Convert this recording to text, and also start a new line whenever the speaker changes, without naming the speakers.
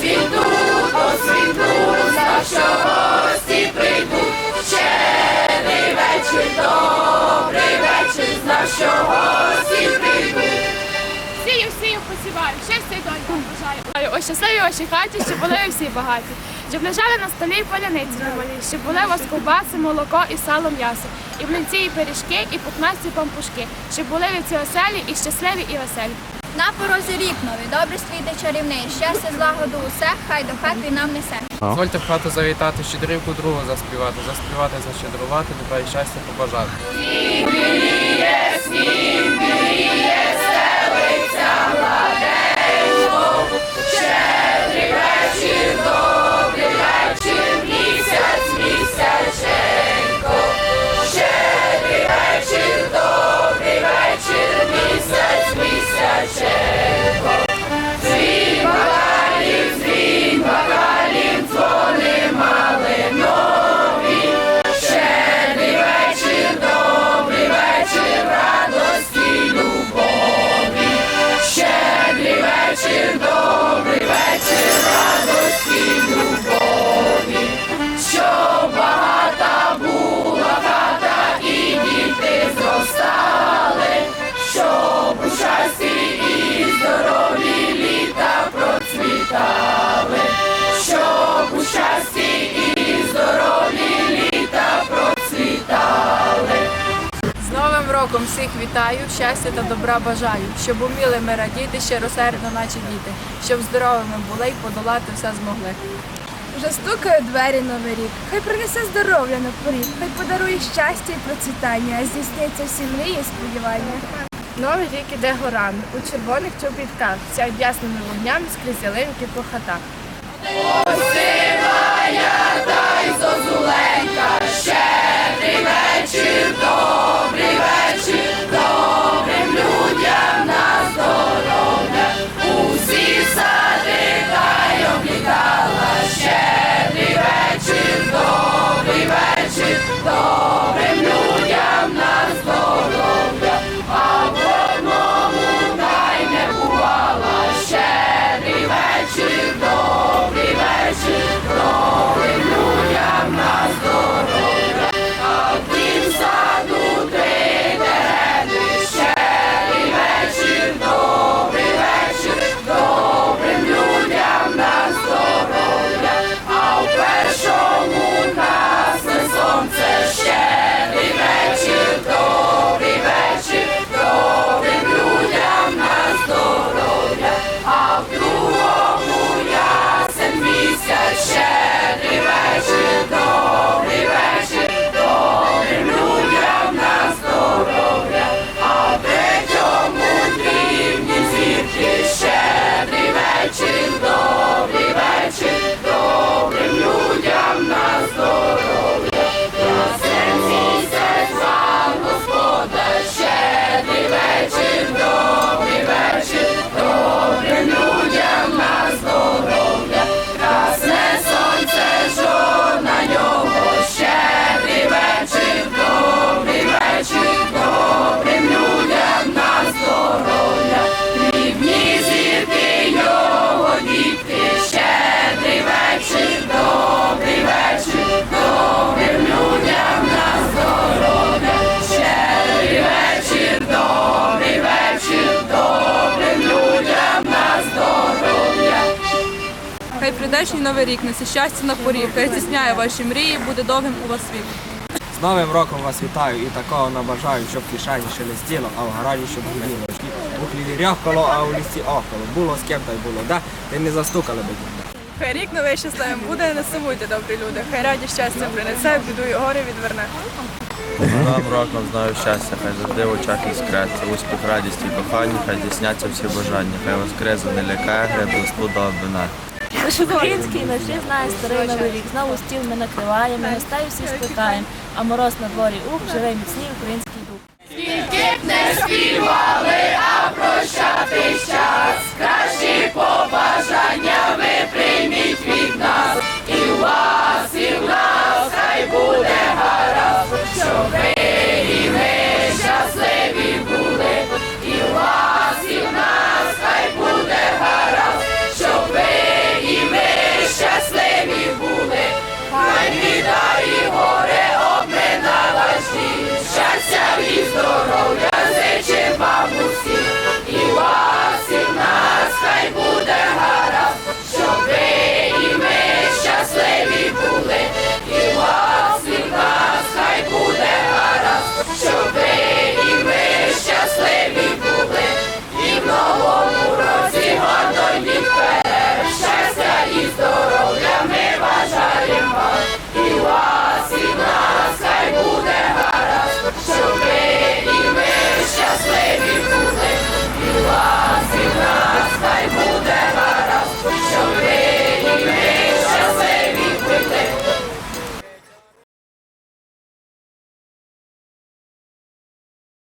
світу, по світу, знав, що гості прийдуть, щений вечір, добрий вечір, знав, що гості прийдуть. Всім, всім посіваю, щастя й доньку бажаю. Ось щасливі ваші хаті, щоб були всі багаті, щоб лежали на столі і поляниці помалі, щоб були у вас ковбаси, молоко
і сало м'ясо,
і блинці,
і пиріжки, і пухнасті пампушки, щоб були ви ці оселі і щасливі, і веселі.
На порозі рік новий, добре світе чарівний, щастя, злагоду усе, хай до хати нам несе.
Дозвольте в хату завітати, щедрівку другу заспівати, заспівати, защедрувати, нехай щастя побажати.
З
Новим всіх вітаю, щастя та добра бажаю, щоб уміли ми радіти щиросердно, наче діти, щоб здоровими були й подолати все змогли.
Вже стукають двері новий рік. Хай принесе здоров'я на поріг, хай подарує щастя і процвітання, а здійсниться всі мрії і сподівання.
Новий рік іде горами, у червоних чобітках, сяють ясними вогнями скрізь ялинки по хатах. Хай
прийдешній новий рік несе щастя на поріг, хай здійсняє ваші мрії, буде довгим у вас вік.
З Новим роком вас вітаю і такого набажаю, щоб в кишені шелестіло, а в городі щоб гуділо. У хліві ряхкало, а у лісі охкало. Було з ким та й було, да? Та й не застукали би.
Хай рік новий щасливим буде, не сумуйте, добрі люди. Хай раді щастя принесе, біду і горе відверне.
Новим
роком знаю щастя, хай завжди в очах іскреться, успіх, радість і кохання, хай здійсняться всі бажання, хай вас криза не лякає, студа обвина.
Український наш знає старий новий рік. Знову стіл ми накриваємо, гостей всі скликаємо, а мороз на дворі ух, живе міцний український дух.
Скільки б не співали, а прощати час у